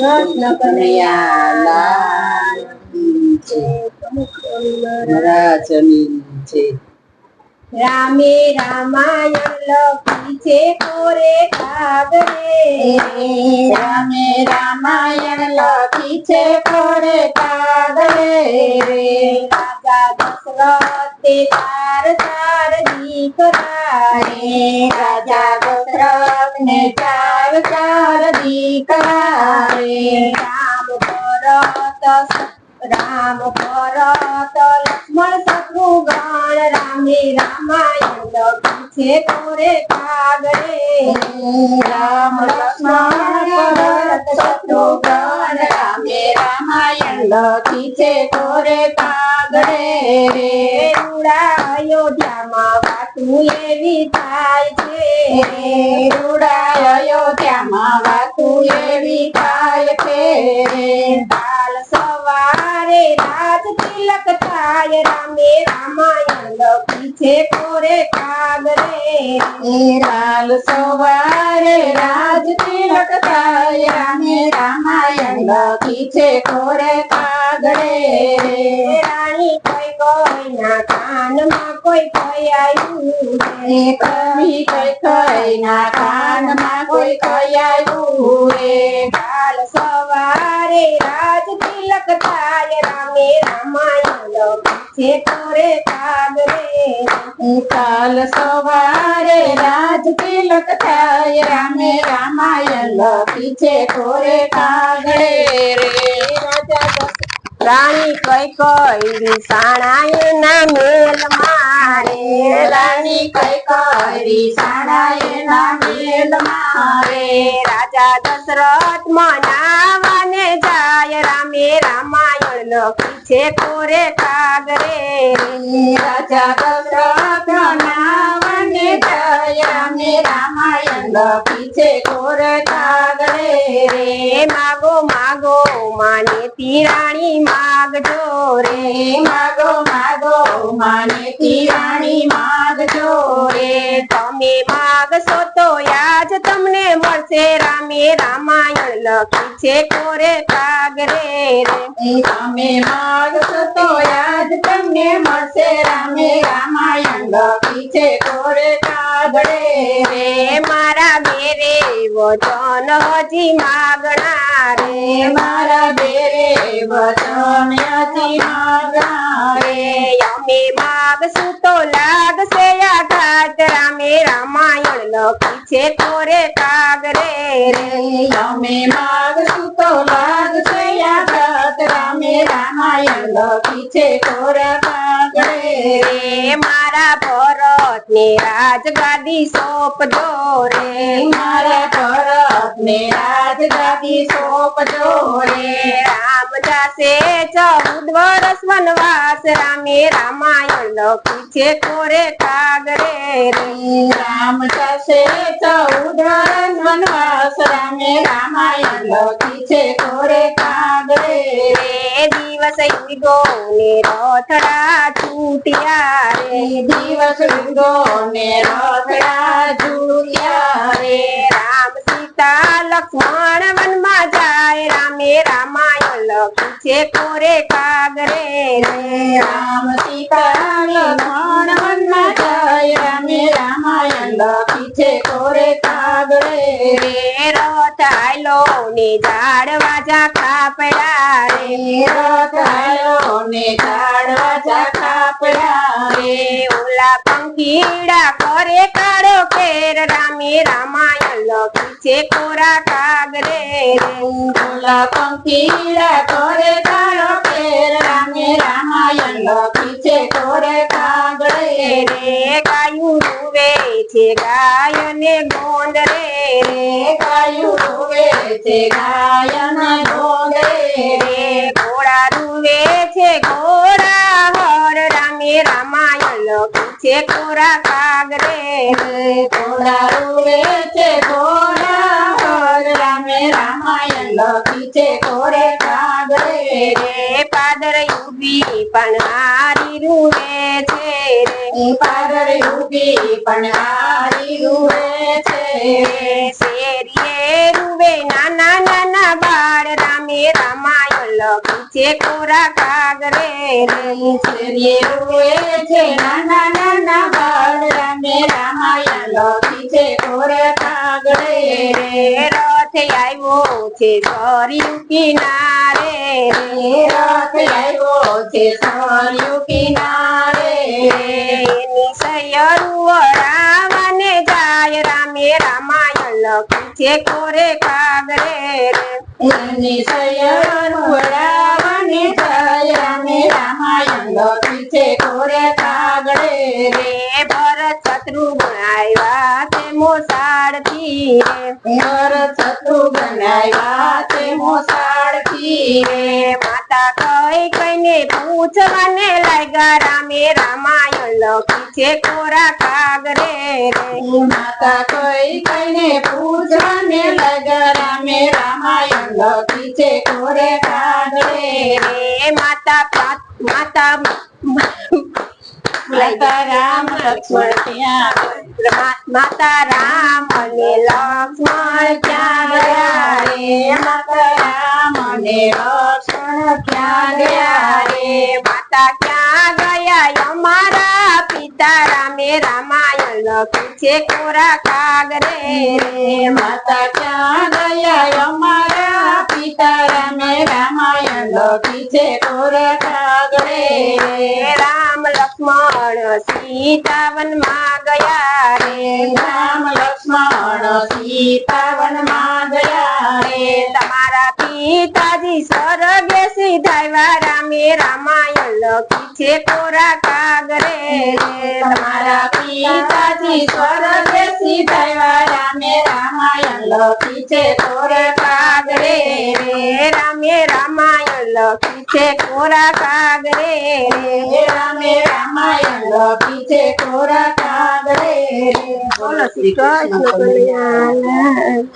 કૃષ્ણ કનૈયા લાલ કી જય. મહારાજની જય. રામે રામાયણ લખી છે કોરે કાગરે રામે રામાયણ લખી છે કોરે કાગળે રે રાજા દશરથે ચાર ચાર દીકરા રે રાજા દશરથ ને ચાર ચાર દીકરા રે રામ ભરત રામ ભરત લક્ષ્મણ શત્રુઘ્ન રામે રામાયણ લખી છે કોરે કાગરે રામ લક્ષ્મણ ભરત શત્રુઘ્ન લખી છે કોરે કાગળે રે. રૂડા અયોધ્યામાં વાતું એવી થાય છે રે. રૂડા અયોધ્યામાં વાતું એવી થાય છે રે. સવારે રાજ તિલક થાય રામે રામાયણ લખી છે કોરે કાગરે એ લાલ સવારે રાજ તિલક થાય રામે રામાયણ લખી છે કોરે કાગળે રાણી કોઈ કોઈના કાનમાં કોઈ કોઈ આવ્યું રે કવિ કઈ કઈ ના કાનમાં કોઈ કયાયું રે કાલ સવારે રાજ રામે રામાયણ. છે કોરે કાગરે. કાલ સવારે રાજ તિલક થાય રામે રામાયણ. પીછે કોરે કાગરે રે. રાજા રાણી કઈ કઈ સાણાયના મેલ મારે રાણી કઈ સાડાએના મેલ રાજા દશરથ મનાવાને જાય. રામે રામાયણ લખી છે કોરે કાગરે. રાજા દશરથ મનાવાને જાય. રામે રામાયણ લખી છે કોર કાગળે રે. માગો માગો માને તિરાણી માગજો રે. માગો માગો માને તિરાણી માગજો રે. તમે મળશે રામે રામાયણ લખી છે કોરે કાગરે રે એ તમે માગશો તો યાદ તમને મળશે. રામે રામાયણ લખી છે કોર કાગળે રે મારા બેરે વચન હજી માગણા રે. મારા બેરે વચન હજી માગણા રે. અમે માગશું તો લાગશે રામે રામાયણ લખી છે કોરે કાગરે રે રે. અમે માગશું તો લાગશે યાદ રામે રામાયણ લખી છે કોર કાગળે રે મારા ભરત ને રાજગાદી સોંપજો રે. મારા રાજગાદી સોંપજો રે. રામ જાશે ચૌદ વર્ષ વનવાસ રામે રામાયણ લખી છે કોરે કાગરે રે રામ જશે ચૌદ વર્ષ વનવાસ રામે રામાયણ લખી છે કોરે કાગરે રે દિવસ યુગો ને રથડા છૂટ્યા રે. દિવસ ઉગો ને રથડા સીતા લક્ષ્મણ વનમાં જાય? રામે રામાયણ લખી છે, કોરે કાગરે રે. રામ સીતા લક્ષ્મણ વનમાં જાય? રામે રામાયણ લખી છે, કોરે કાગરે રે. રે ને ઝાડવા જા પડ્યા રે. રે ને ઝાડવા જા રે રે. ઓલા પંખીડા કરે કાળો કેર. રામે રામાયણ લખી છે કોરા કાગરે રે ઓલા પંખીડા કોરે કાળો પેર રામે રામાયણ લખી છે કોરે કાગરે રે, ગાયું રૂવે છે ગાય ને ગોંદ રે રે, ગાયું રૂવે છે, ગાયન ગોંદ રે, ઘોડા રૂવે છે, ઘોડા હર રામે રામાયણ લખી છે કોરા કાગરે રે ઘોડા રૂવે છે કોરા રામે રામાયણ લખી છે કોરે કાગળે રે. પાદર યુબી પણ હારી રૂવે છે રે. પાદર ઊભી પણ હારી રૂવે છે શેરીએ રૂવે નાના નાના બાળ. પીછે કોરા કાગરે રે શેરીએ રોએ છે. છે. સરયુ કિનારે રે રથ છે. સરયુ કિનારે સૈયરું વળાવવાને જાય. રામે રામાયણ લખી છે. કોરે કાગરે રે. એની સૈયર વડાવને જય. લખી છે કોરે કાગળે રે. ભરત શત્રુઘ્ન આવ્યા તે મોસાળથી રે. ભરત છત્રુ બનાવ્યા તે મોસાળથી રે. રે માતા કઈ કઈને પૂછવાને લાગ્યા, રામે રામાયણ લખી છે કોરા કાગરે રે. માતા કઈ કઈને પૂજવાને લગરા મે રામાયણ લખી છે કોરે કાઢે રે માતા માતા માતા રામ લક્ષ્મણ ત્યાં માતા રામ અને લક્ષ્મણ ક્યાં ગયા રે. માતા રામ અને લક્ષ્મણ ક્યાં ગયા રે. માતા ક્યાં ગયા? અમારા પિતા રામે રામાયણ લખ્યું છે કોરા કાગરે રે. માતા ક્યાં ગયા અમારા પિતા રામે રામાયણ લખી છે કોરા કાગરે રે. રામ લક્ષ્મણ સીતાવનમાં ગયા રે. રામ લક્ષ્મણ સીતાવનમાં ગયા રે. તમારા પિતાજી સ્વર્ગે સીધાવ્યા રામે રામાયણ લખી છે કોરા કાગરે તમારા પિતાજી સ્વર્ગે સીધાવ્યા રામે રામાયણ લખી છે કોરા કાગરે રામે રામાયણ લખી છે કોરા કાગરે રે. રામે રામાયણ લખી છે કોરા કાગરે બોલો શ્રી કૃષ્ણ લાલ.